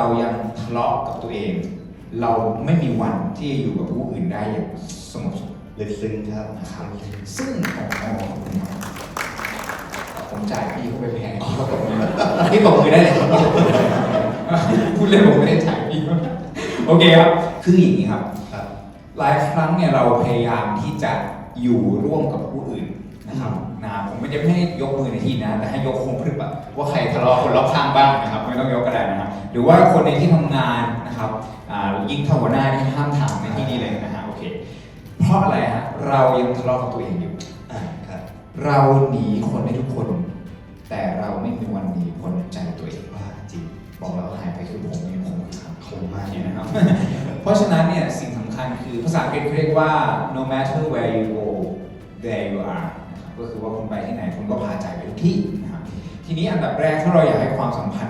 เรายังทะเลาะกับตัวเอง เราไม่มีวันที่อยู่กับผู้อื่นได้อย่างสงบสุขลึกซึ้งครับนะครับซึ่งของขอบคุณครับผมจ่ายพี่เขาไปแพงพี่เขาตบมือพี่ตบมือได้เลยครับพูดเล่นผมไม่ได้จ่ายพี่โอเคครับคืออย่างนี้ครับครับ หลายครั้งเนี่ยเราพยายามที่จะอยู่ร่วมกับผู้อื่นนะครับนะผมไม่จะไม่ให้ยกมือในที่นะแต่ให้ยกโครงพรึบอะว่าใครทะเลาะคนรอบข้างบ้างนะครับ ไม่ต้องยกก็ได้นะครับ หรือว่าคนในที่ทำงานนะครับอ่ายิ่งถ้าหัวหน้านี่ห้ามถามในที่นี้เลยนะฮะโอเค เพราะอะไรฮะเรายังทะเลาะกับตัวเองอยู่อ่าครับเราหนีคนได้ทุกคน แต่เราไม่มีวันหนีคนใจตัวเองว่าจริงบอกแล้วหายไปคือผมเองผมคือคำคมมากนี่นะครับ เพราะฉะนั้นเนี่ยสิ่งสำคัญคือภาษาอังกฤษเขาเรียกว่า no matter where you go there you are นะครับก็คือว่าคุณไปที่ไหนคุณก็พาใจไปทุกที่นะครับทีนี้อันดับแรกถ้าเราอยากให้ความสัมพันธ์